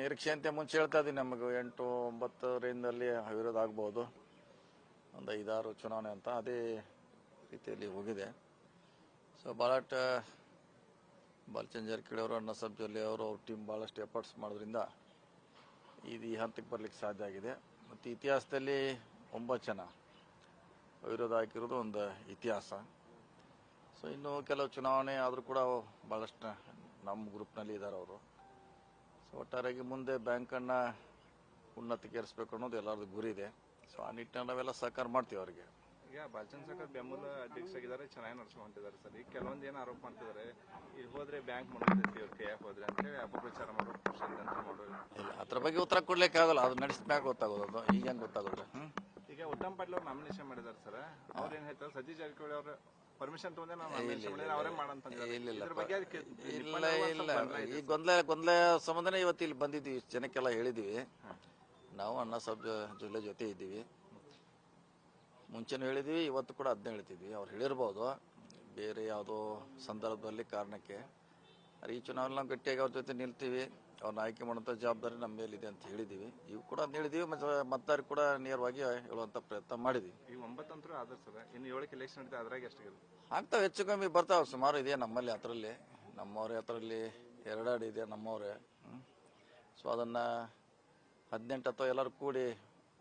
ನಿರೀಕ್ಷೆ ಅಂತ ಮುಂಚೆ ಹೇಳ್ತಾ ಇದ್ದೀನಿ, ನಮಗೆ ಎಂಟು ಒಂಬತ್ತರಿಂದಲ್ಲಿ ವಿರೋಧ ಆಗ್ಬೋದು. ಒಂದು ಐದಾರು ಚುನಾವಣೆ ಅಂತ ಅದೇ ರೀತಿಯಲ್ಲಿ ಹೋಗಿದೆ. ಸೊ ಭಾಳಷ್ಟ ಬಾಲಚಂದ್ರ ಜಾರಕಿಹೊಳಿ ಅವರು ಅಣ್ಣ ಜೊಲ್ಲೆ ಅವರು, ಅವ್ರ ಟೀಮ್ ಭಾಳಷ್ಟು ಎಫರ್ಟ್ಸ್ ಮಾಡೋದ್ರಿಂದ ಇದು ಈ ಹಂತಕ್ಕೆ ಬರ್ಲಿಕ್ಕೆ ಸಾಧ್ಯ ಆಗಿದೆ. ಮತ್ತು ಇತಿಹಾಸದಲ್ಲಿ ಒಂಬತ್ತು ಜನ ವಿರೋಧ ಹಾಕಿರೋದು ಒಂದು ಇತಿಹಾಸ. ಸೊ ಇನ್ನು ಕೆಲವು ಚುನಾವಣೆ ಆದರೂ ಕೂಡ ಭಾಳಷ್ಟು ನಮ್ಮ ಗ್ರೂಪ್ನಲ್ಲಿ ಇದ್ದಾರೆ ಅವರು. ಸೊ ಒಟ್ಟಾರೆಯಾಗಿ ಮುಂದೆ ಬ್ಯಾಂಕನ್ನು ಉನ್ನತಿಗೇರಿಸಬೇಕು ಅನ್ನೋದು ಎಲ್ಲರದ್ದು ಗುರಿ ಇದೆ. ಸೊ ಆ ನಿಟ್ಟಿನಲ್ಲಿ ನಾವೆಲ್ಲ ಸಹಕಾರ ಮಾಡ್ತೀವಿ ಅವರಿಗೆ. ಈಗ ಬಾಲಚಂದ್ರ ಸರ್ಕಾರ ಬೆಂಬಲ ಅಧ್ಯಕ್ಷರಾಗಿದ್ದಾರೆ ಚೆನ್ನಾಗಿ ನಡ್ಸ್ಕೊಂಡ್ ಹೊಂಟಿದ್ದಾರೆ ಸರ್. ಈಗ ಕೆಲವೊಂದು ಏನು ಆರೋಪ ಮಾಡ್ತಿದ್ದಾರೆ ಇಲ್ಲಿ ಹೋದ್ರೆ ಬ್ಯಾಂಕ್ ಮುಳುಗ್ತೈತಿ ಇವ್ರ ಕೈಯಾಗ ಹೋದ್ರೆ ಅಂತೇಳಿ ಅಪಪ್ರಚಾರ ಮಾಡೋ ಇಲ್ಲ ಅದ್ರ ಬಗ್ಗೆ ಉತ್ತರ ಕೊಡ್ಲಿಕ್ಕೆ ಆಗಲ್ಲ ಅದು ನಡೆಸಿದ ಮ್ಯಾಗ ಗೊತ್ತಾಗೋದು ಅದು. ಈಗ ಹೆಂಗೆ ಗೊತ್ತಾಗೋದು? ಹ್ಞೂ ಈಗ ಉತ್ತಮ್ ಪಾಟೀಲ್ ಅವ್ರು ನಾಮಿನೇಷನ್ ಮಾಡಿದ್ದಾರೆ ಸರ್. ಅವ್ರು ಏನ್ ಹೇಳ್ತಾರೆ ಸತೀಶ್ ಜಾರಕಿಹೊಳಿ ಅವ್ರ ಪರ್ಮಿಷನ್ ತಗೊಂಡೆ ನಾವು ನಾಮಿನೇಷನ್ ಮಾಡಿದ್ರೆ ಅವರೇ ಮಾಡಂತ ಇಲ್ಲ ಇದ್ರ ಬಗ್ಗೆ ಅದಕ್ಕೆ ಇಲ್ಲ ಇಲ್ಲ. ಈ ಗೊಂದಲ ಗೊಂದಲ ಸಂಬಂಧನೇ ಇವತ್ತು ಇಲ್ಲಿ ಬಂದಿದ್ವಿ ಇಷ್ಟ್ ಜನಕ್ಕೆಲ್ಲ ಹೇಳಿದೀವಿ ನಾವು ಅಣ್ಣ ಸಬ್ ಜಿಲ್ಲೆ ಜೊತೆ ಇದ್ದೀವಿ. ಮುಂಚೆನೂ ಹೇಳಿದ್ವಿ ಇವತ್ತು ಕೂಡ ಅದನ್ನೇ ಹೇಳ್ತಿದ್ವಿ. ಅವ್ರು ಹೇಳಿರ್ಬೋದು ಬೇರೆ ಯಾವುದೋ ಸಂದರ್ಭದಲ್ಲಿ ಕಾರಣಕ್ಕೆ. ಆದ್ರೆ ಈ ಚುನಾವಣೆ ನಾವು ಗಟ್ಟಿಯಾಗಿ ಅವ್ರ ಜೊತೆ ನಿಲ್ತೀವಿ. ಅವ್ರನ್ನ ಆಯ್ಕೆ ಮಾಡುವಂಥ ಜವಾಬ್ದಾರಿ ನಮ್ಮ ಮೇಲಿದೆ ಅಂತ ಹೇಳಿದ್ದೀವಿ ಇವು ಕೂಡ ಅದ್ನ ಹೇಳಿದೀವಿ ಮತ್ತು ಮತದಾರ ಕೂಡ ನೇರವಾಗಿ ಹೇಳುವಂಥ ಪ್ರಯತ್ನ ಮಾಡಿದ್ವಿ. ಈ ಒಂಬತ್ತಂತರ ಆದ್ರೆ ಸರ್ ಇನ್ನು ಏಳಕ್ಕೆ ಎಲೆಕ್ಷನ್ ನಡೀತಾ ಅದ್ರಾಗ ಎಷ್ಟು ಆಗ್ತಾವೆ ಹೆಚ್ಚು ಕಮ್ಮಿ ಬರ್ತಾವೆ ಸುಮಾರು ಇದೆ ನಮ್ಮಲ್ಲಿ ಅದರಲ್ಲಿ. ನಮ್ಮವ್ರೆ ಅದರಲ್ಲಿ ಎರಡೆರಡು ಇದೆ ನಮ್ಮವ್ರೆ. ಸೊ ಅದನ್ನು ಹದಿನೆಂಟು ಅಥವಾ ಎಲ್ಲರೂ ಕೂಡಿ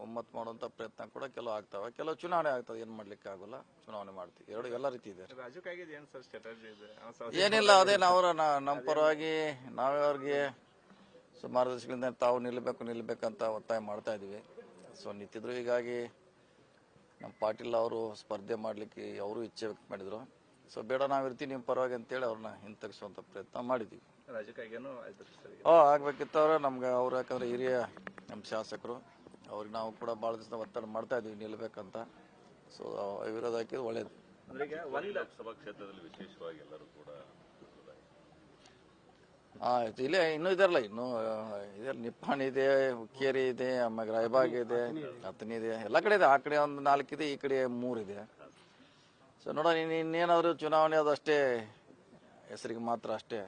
ಒಮ್ಮತ್ತು ಮಾಡುವಂಥ ಪ್ರಯತ್ನ ಕೂಡ ಕೆಲವು ಆಗ್ತಾವೆ. ಕೆಲವು ಚುನಾವಣೆ ಆಗ್ತದೆ ಏನು ಮಾಡ್ಲಿಕ್ಕೆ ಆಗೋಲ್ಲ? ಚುನಾವಣೆ ಮಾಡ್ತೀವಿ. ಎರಡು ಎಲ್ಲ ರೀತಿ ಇದೆ. ಏನಿಲ್ಲ ಅದೇ ನಾವು ನಮ್ಮ ಪರವಾಗಿ ನಾವೇ ಅವ್ರಿಗೆ ಸುಮಾರು ದಶಕದಿಂದ ತಾವು ನಿಲ್ಲಬೇಕು ನಿಲ್ಲಬೇಕಂತ ಒತ್ತಾಯ ಮಾಡ್ತಾ ಇದೀವಿ ಸೊ ನಿಂತಿದ್ರು. ಹೀಗಾಗಿ ನಮ್ಮ ಪಾಟೀಲ್ ಅವರು ಸ್ಪರ್ಧೆ ಮಾಡ್ಲಿಕ್ಕೆ ಅವರು ಇಚ್ಛೆ ವ್ಯಕ್ತ ಮಾಡಿದ್ರು. ಸೊ ಬೇಡ ನಾವು ಇರ್ತೀವಿ ನಿಮ್ಮ ಪರವಾಗಿ ಅಂತೇಳಿ ಅವ್ರನ್ನ ಹಿಂತಗಿಸುವಂಥ ಪ್ರಯತ್ನ ಸರ್ ಓ ಆಗ್ಬೇಕಿತ್ತು ಅವ್ರ ನಮ್ಗೆ ಅವ್ರು ಯಾಕಂದ್ರೆ ಹಿರಿಯ ನಮ್ಮ ಶಾಸಕರು. ಅವ್ರಿಗೆ ನಾವು ಕೂಡ ಭಾಳ ದಿವಸ ಒತ್ತಡ ಮಾಡ್ತಾ ಇದೀವಿ ನಿಲ್ಬೇಕಂತ. ಸೊ ವಿರೋಧ ಹಾಕಿದ್ದು ಒಳ್ಳೇದು. ಅಂದ್ರೆ ಈಗ ಒಂದ್ ಲೋಕಸಭಾ ಕ್ಷೇತ್ರದಲ್ಲಿ ವಿಶೇಷವಾಗಿ ಎಲ್ಲರೂ ಕೂಡ ಆ, ಇಲ್ಲೇ ಇನ್ನೂ ಇದಾರಲ್ಲ ಇನ್ನು ಇದೆ ನಿಪ್ಪಾಣಿ ಇದೆ ಹುಕ್ಕೇರಿ ಇದೆ ಆಮೇಲೆ ರಾಯಬಾಗ್ ಇದೆ ಅತ್ನಿ ಇದೆ ಎಲ್ಲ ಕಡೆ ಇದೆ. ಆ ಕಡೆ ಒಂದು ಇದೆ ಈ ಕಡೆ ಮೂರಿದೆ ಸೊ ನೋಡೋಣ ಇನ್ನು ಇನ್ನೇನಾದರೂ ಚುನಾವಣೆ ಅದು ಅಷ್ಟೇ ಹೆಸರಿಗೆ ಮಾತ್ರ ಅಷ್ಟೇ.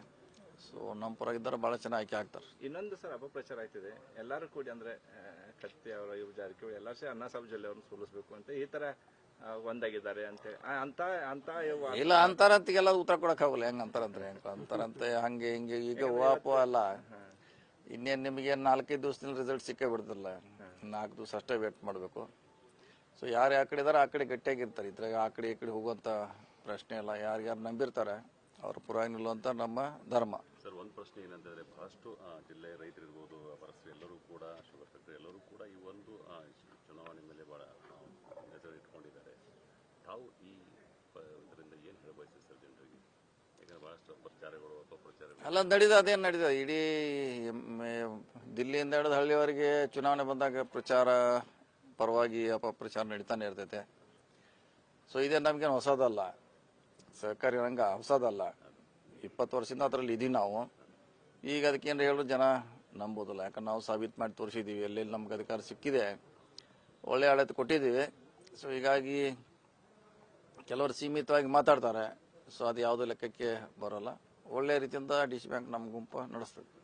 ಸೊ ನಮ್ಮ ಪರವಾಗಿದ್ದಾರೆ ಭಾಳ ಚೆನ್ನಾಗಿ ಆಯ್ಕೆ ಆಗ್ತಾರೆ. ಇನ್ನೊಂದು ಸರ್ ಅಪಪ್ರಚಾರ ಆಯ್ತಿದೆ. ಎಲ್ಲರೂ ಕೂಡಿ ಅಂದ್ರೆ ಕತ್ತಿ ಅವರ ಇವ್ ಜಾರಕಿಹೊಳಿ ಎಲ್ಲ ಸೇರಿ ಅಣ್ಣಾ ಸಾಹೇಬ್ ಜೊಲ್ಲೆ ಅವ್ರನ್ನ ಸೋಲಿಸ್ಬೇಕು ಅಂತ ಈ ತರ ಆ, ಒಂದಾಗಿದ್ದಾರೆ ಅಂತ ಅಂತ ಅಂತ ಇವು- ಇಲ್ಲ ಅಂತಾರಂತಿಗೆಲ್ಲ ಉತ್ತರ ಕೊಡಕ್ ಹೋಗಲ್ಲ ಹೆಂಗ್ ಅಂತಾರಂತ್ರಿ? ಹೆಂಗ್ ಅಂತಾರಂತೆ ಹಂಗೆ ಹಿಂಗೆ ಈಗ ವಾಪ ಅಲ್ಲ. ಇನ್ನೇನು ನಿಮಗೆ ನಾಲ್ಕೈದು ದಿವಸದಲ್ಲಿ ರಿಸಲ್ಟ್ ಸಿಕ್ಕೇ ಬಿಡ್ತಲ್ಲ ನಾಲ್ಕು ದಿವಸ ಅಷ್ಟೇ ವೇಟ್ ಮಾಡಬೇಕು. ಸೊ ಯಾರು ಯಾವ ಕಡೆ ಇದಾರೆ ಆ ಕಡೆ ಗಟ್ಟಿಯಾಗಿರ್ತಾರೆ. ಇದ್ರಾಗ ಆ ಕಡೆ ಈ ಕಡೆ ಹೋಗುವಂಥ ಪ್ರಶ್ನೆ ಇಲ್ಲ. ಯಾರು ಯಾರು ನಂಬಿರ್ತಾರೆ ಅವ್ರ ಪುರ ಅಂತ ನಮ್ಮ ಧರ್ಮ. ಸರ್ ಒಂದು ಪ್ರಶ್ನೆ ಏನಂತಂದ್ರೆ ಬಹಳಷ್ಟು ಜಿಲ್ಲೆ ಜಿಲ್ಲೆಯ ರೈತರಿರ್ಬೋದು ವ್ಯಾಪಾರಸ್ಥರು ಎಲ್ಲರೂ ಕೂಡ ಶುಗರ್ ಫ್ಯಾಕ್ಟರಿ ಎಲ್ಲರೂ ಕೂಡ ಈ ಒಂದು ಚುನಾವಣೆ ಮೇಲೆ ಬಹಳ ಆ, ಇಟ್ಕೊಂಡಿದ್ದಾರೆ. ತಾವು ಈ ಇದರಿಂದ ಏನು ಹೇಳಬಯಸ್ತೀವಿ ಸರ್ ಜನರಿಗೆ? ಯಾಕಂದ್ರೆ ಬಹಳಷ್ಟು ಪ್ರಚಾರಗಳು ಅಪಪ್ರಚಾರಗಳು ಅಲ್ಲ ನಡೀದ ಅದೇನು ನಡೀತದೆ ಇಡೀ ದಿಲ್ಲಿಯಿಂದ ಹಿಡಿದು ಹಳ್ಳಿವರೆಗೆ ಚುನಾವಣೆ ಬಂದಾಗ ಪ್ರಚಾರ ಪರವಾಗಿ ಅಪಪ್ರಚಾರ ನಡೀತಾನೆ ಇರ್ತೈತೆ. ಸೊ ಇದೇ ನಮ್ಗೇನು ಹೊಸದಲ್ಲ. ಸಹಕಾರಿ ರಂಗ ಹೊಸದಲ್ಲ. ಇಪ್ಪತ್ತು ವರ್ಷದಿಂದ ಅದರಲ್ಲಿ ಇದೀವಿ ನಾವು. ಈಗ ಅದಕ್ಕೇನು ಹೇಳೋ ಜನ ನಂಬೋದಿಲ್ಲ. ಯಾಕಂದ್ರೆ ನಾವು ಸಾಬೀತು ಮಾಡಿ ತೋರಿಸಿದ್ದೀವಿ ಎಲ್ಲೆಲ್ಲಿ ನಮ್ಗೆ ಅಧಿಕಾರ ಸಿಕ್ಕಿದೆ, ಒಳ್ಳೆ ಆಡಳಿತ ಕೊಟ್ಟಿದ್ದೀವಿ. ಸೊ ಹೀಗಾಗಿ ಕೆಲವರು ಸೀಮಿತವಾಗಿ ಮಾತಾಡ್ತಾರೆ. ಸೊ ಅದು ಯಾವುದೇ ಲೆಕ್ಕಕ್ಕೆ ಬರೋಲ್ಲ. ಒಳ್ಳೆ ರೀತಿಯಿಂದ ಡಿ ಸಿ ಬ್ಯಾಂಕ್ ನಮ್ಮ ಗುಂಪು ನಡೆಸ್ತದೆ